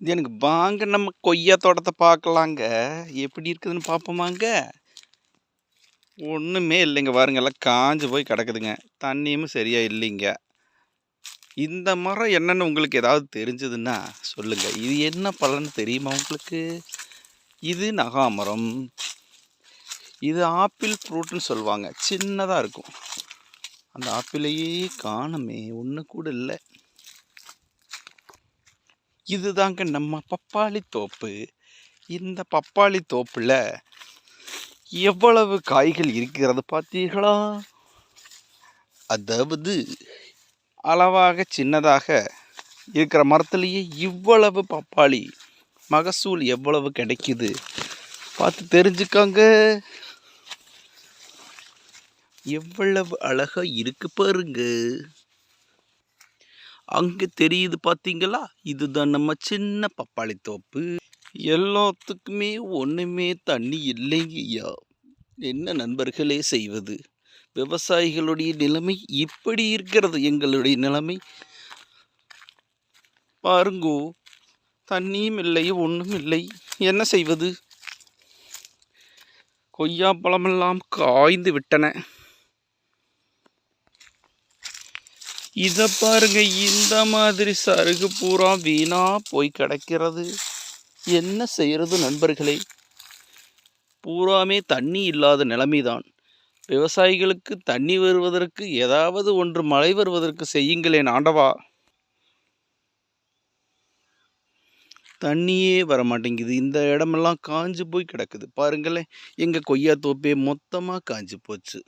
இது எனக்கு வாங்க நம்ம கொய்யா தோட்டத்தை பார்க்கலாங்க. எப்படி இருக்குதுன்னு பார்ப்போமாங்க? ஒன்றுமே இல்லைங்க. பாருங்க எல்லாம் காஞ்சு போய் கிடக்குதுங்க. தண்ணியும் சரியாக இல்லைங்க. இந்த மரம் என்னென்னு உங்களுக்கு ஏதாவது தெரிஞ்சதுன்னா சொல்லுங்கள் இது என்ன பலன்னு தெரியுமா உங்களுக்கு? இது நகாமரம் இது ஆப்பிள் ஃப்ரூட்னு சொல்லுவாங்க. சின்னதாக இருக்கும். அந்த ஆப்பிளையே காணமே. ஒன்று கூட இல்லை. இதுதாங்க நம்ம பப்பாளி தோப்பு. இந்த பப்பாளி தோப்பில் எவ்வளவு காய்கள் இருக்கிறது பார்த்தீர்களா? அதாவது அளவாக சின்னதாக இருக்கிற மரத்துலேயே இவ்வளவு பப்பாளி மகசூல் எவ்வளவு கிடைக்குது? பார்த்து தெரிஞ்சுக்காங்க. எவ்வளவு அழகாக இருக்கு பாருங்க. அங்கே தெரியுது பார்த்தீங்களா இதுதான் நம்ம சின்ன பப்பாளி தோப்பு. எல்லாத்துக்குமே ஒன்றுமே தண்ணி இல்லைங்கய்யா. என்ன நண்பர்களே செய்வது? விவசாயிகளுடைய நிலைமை இப்படி இருக்கிறது. எங்களுடைய நிலைமை? பாருங்கோ தண்ணியும் இல்லை ஒன்றும் இல்லை. என்ன செய்வது? கொய்யா பழமெல்லாம் காய்ந்து விட்டன. இதை பாருங்க இந்த மாதிரி சருகு பூரா வீணா போய் கிடக்கிறது. என்ன செய்யறது நண்பர்களே? பூராமே தண்ணி இல்லாத நிலைமைதான். விவசாயிகளுக்கு தண்ணி வருவதற்கு ஏதாவது ஒன்று மழை வருவதற்கு செய்யுங்களேன் ஆண்டவா. தண்ணியே வர மாட்டேங்குது இந்த இடமெல்லாம் காஞ்சு போய் கிடக்குது. பாருங்களேன் எங்கள் கொய்யா தோப்பே மொத்தமாக காஞ்சு போச்சு.